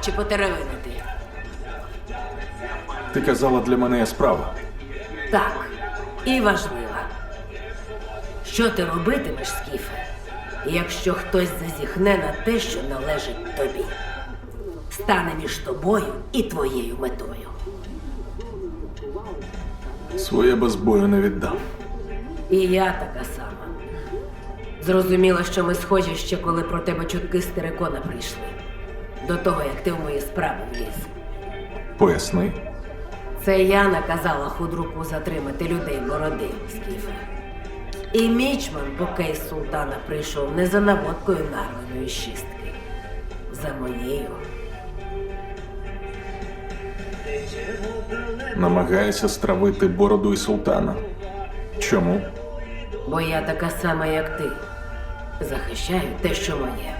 Чи потеревинити? Ти казала, для мене є справа. Так, і важлива. Що ти робитимеш, Скіфе, якщо хтось зазіхне на те, що належить тобі? Стане між тобою і твоєю метою. Своє без бою не віддам. І я така сама. Зрозуміла, що ми схожі ще коли про тебе чутки з Терекона прийшли. До того, як ти в мої справи вліз. Поясни. Це я наказала худруку затримати людей бороди, Скіфе. І мічман, поки із султана прийшов не за наводкою нарваної шістки, за моєю. Намагаєшся стравити бороду і султана. Чому? Бо я така сама, як ти. Захищаю те, що моє.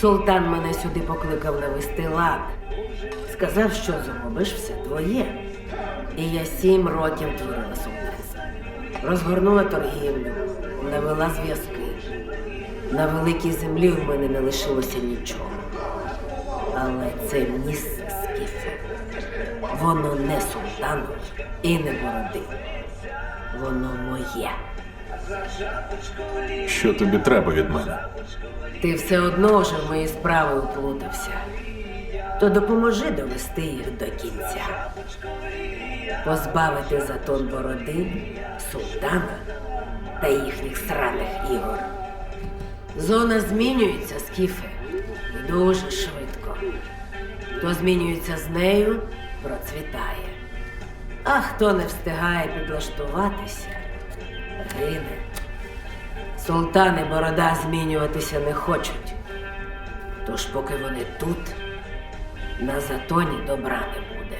Султан мене сюди покликав навести лад. Сказав, що зробиш все твоє. І я сім років творила султанство. Розгорнула торгівлю, навела зв'язки. На великій землі в мене не лишилося нічого. Але це місце скіфе. Воно не султанове і не бороди. Воно моє. Що тобі треба від мене? Ти все одно вже в мої справи уплутався. То допоможи довести їх до кінця. Позбавити затон бороди, султана та їхніх сраних ігор. Зона змінюється, Скіфе, і дуже швидко. Хто змінюється з нею, процвітає. А хто не встигає підлаштуватися, гине. Султани борода змінюватися не хочуть. Тож, поки вони тут, на затоні добра не буде.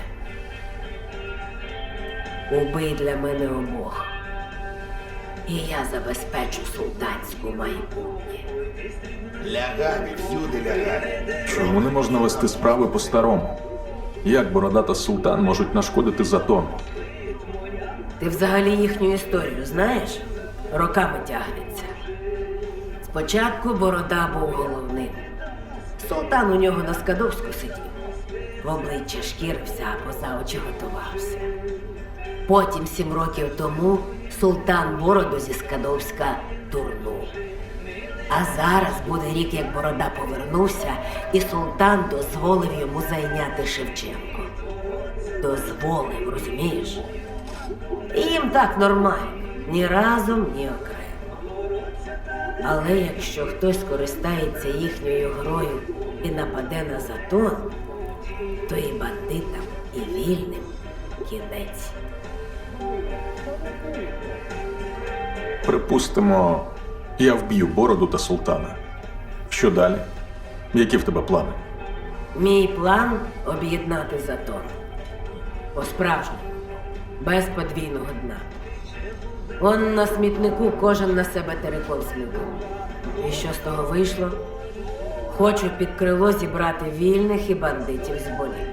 Убий для мене обох. І я забезпечу султанську майбутнє. Лягати, всюди лягати. Чому не можна вести справи по-старому? Як борода та султан можуть нашкодити затону? Ти взагалі їхню історію знаєш? Роками тягнеться. Спочатку борода був головним. Султан у нього на Скадовську сидів. В обличчя шкірився, а поза очі готувався. Потім, сім років тому, султан бороду зі Скадовська турнув. А зараз буде рік, як борода повернувся, і султан дозволив йому зайняти Шевченко. Дозволив, розумієш? І їм так нормально, ні разом, ні окремо. Але якщо хтось скористається їхньою грою і нападе на затон, то і бандитам, і вільним кінець. Припустимо, я вб'ю бороду та султана. Що далі? Які в тебе плани? Мій план об'єднати затон. По-справжньому, без подвійного дна. Он на смітнику кожен на себе терикон смикав. І що з того вийшло? Хочу під крило зібрати вільних і бандитів з болі.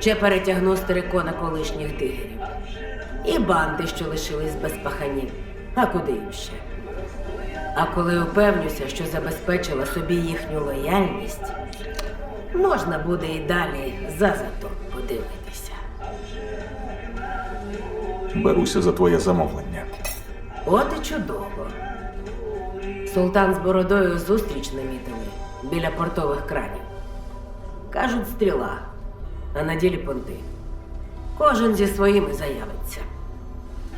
Ще перетягну з терикона колишніх дигерів. І банди, що лишились без паханів. А куди їм ще? А коли упевнюся, що забезпечила собі їхню лояльність, можна буде і далі за затон Беруся за твоє замовлення. От і чудово. Султан з бородою зустріч намітили біля портових кранів. Кажуть, стріла, а на ділі понти. Кожен зі своїми заявиться.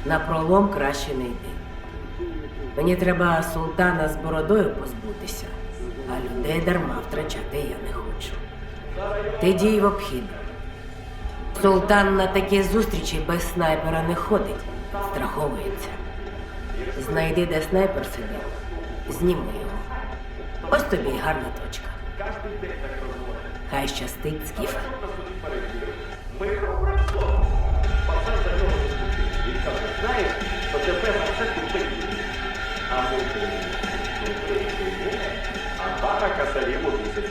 На пролом краще не йди. Мені треба султана з бородою позбутися, а людей дарма втрачати я не хочу. Ти дій в обхід. Султан на такі зустрічі без снайпера не ходить, страховується. Знайди, де снайпер сидів, зніми його. Ось тобі гарна точка. Хай щастить скіфе. А пара косарів у місяць.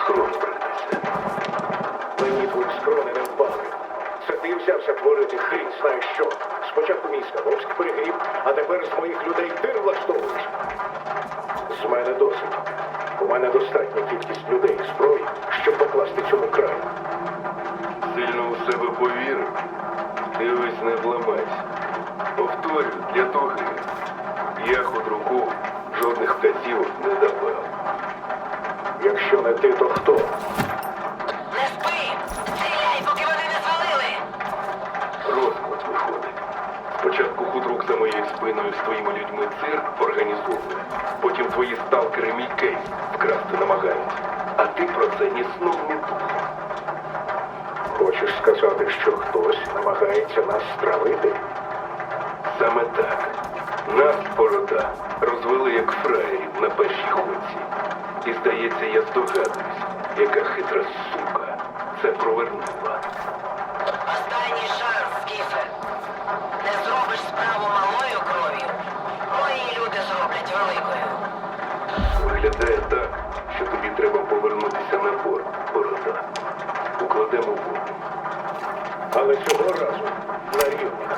схрону бритися. Мені твої скрони не впали. Це ти взявся творити хрін, знаєш що. Спочатку мій Скадовськ перегрів, а тепер з моїх людей ти влаштовуєш. З мене досить. У мене достатня кількість людей і зброї, щоб покласти цьому краю. Сильно у себе повірив. Дивись, не вламайся. Повторю, для туги. Я худруку жодних вказівок не давав. Якщо не ти, то хто? Не спи! Стріляй, поки вони не звалили! Розклад виходить. Спочатку худрук за моєю спиною з твоїми людьми цирк організовує. Потім твої сталкери мій кейс вкрасти намагаються. А ти про це ні сном, ні духом. Хочеш сказати, що хтось намагається нас стравити? Саме так. Нас, борода, розвели як фраєрів на першій ходці. І здається, я здогадуюсь, яка хитра сука це провернула. Останній шанс, Скіфе. Не зробиш справу малою кров'ю. Мої люди зроблять великою. Виглядає так, що тобі треба повернутися на борт, борода. Укладемо воду. Але цього разу на рівних.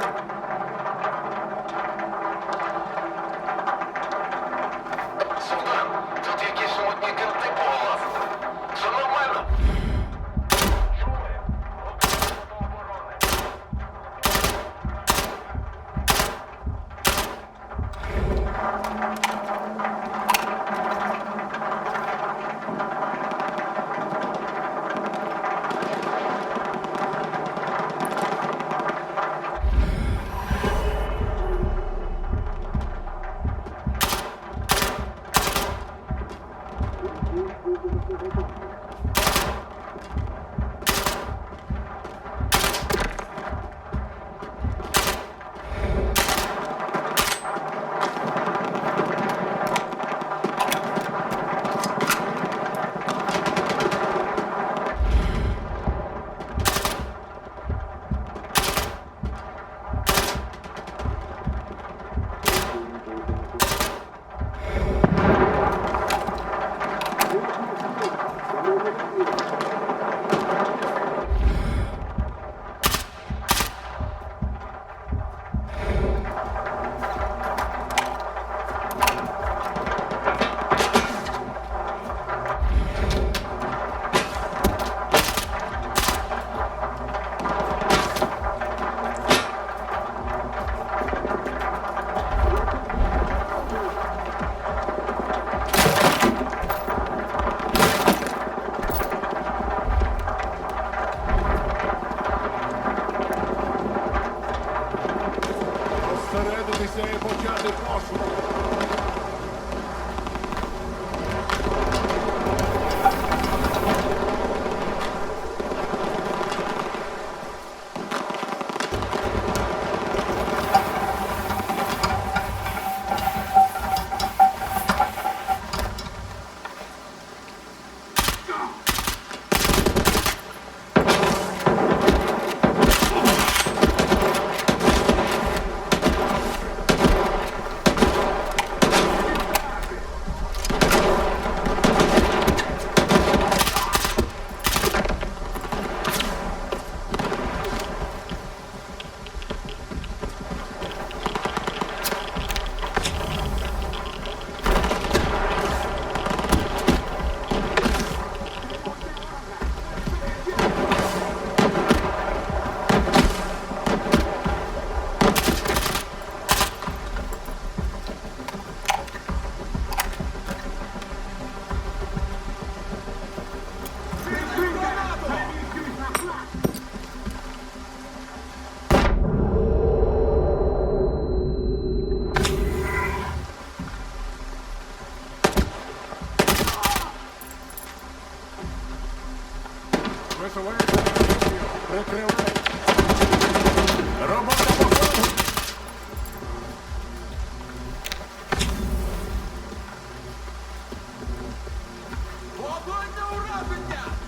Огонь на ураження!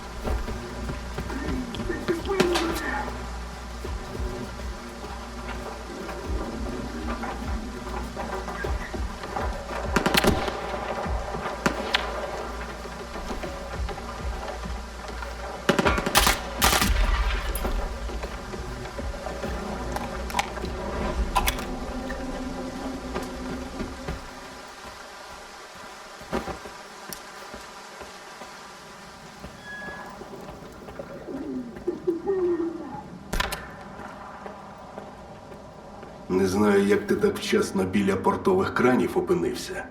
Не знаю, як ти так вчасно біля портових кранів опинився,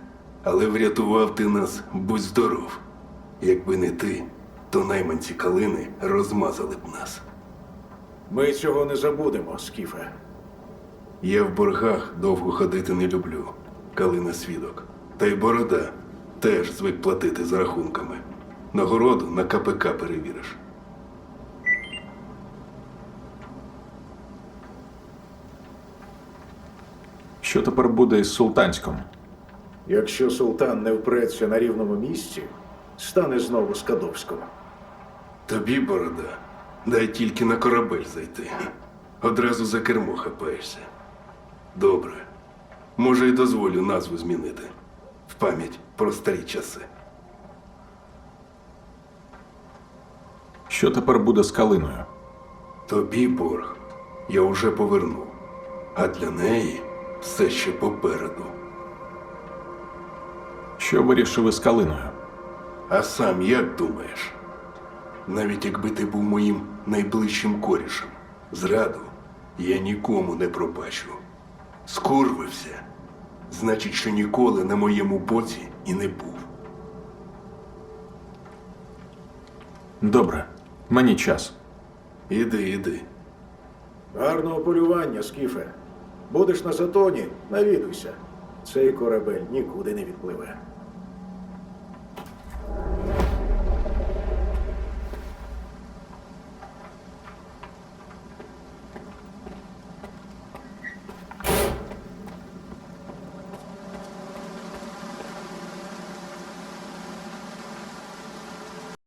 але врятував ти нас, будь здоров. Якби не ти, то найманці калини розмазали б нас. Ми цього не забудемо, Скіфе. Я в боргах довго ходити не люблю, калина свідок. Та й борода теж звик платити за рахунками. Нагороду на КПК перевіриш. Що тепер буде із султанськом? Якщо султан не впреться на рівному місці, стане знову Скадовським. Тобі, борода, дай тільки на корабель зайти. Одразу за кермо хапаєшся. Добре. Може, й дозволю назву змінити. В пам'ять про старі часи. Що тепер буде з калиною? Тобі борг я вже повернув, а для неї все ще попереду. Що вирішив із калиною? А сам як думаєш? Навіть якби ти був моїм найближчим корішем, зраду я нікому не пробачу. Скурвився, значить, що ніколи на моєму боці і не був. Добре, мені час. Іди, іди. Гарного полювання, Скіфе. Будеш на затоні, навідуйся. Цей корабель нікуди не відпливе.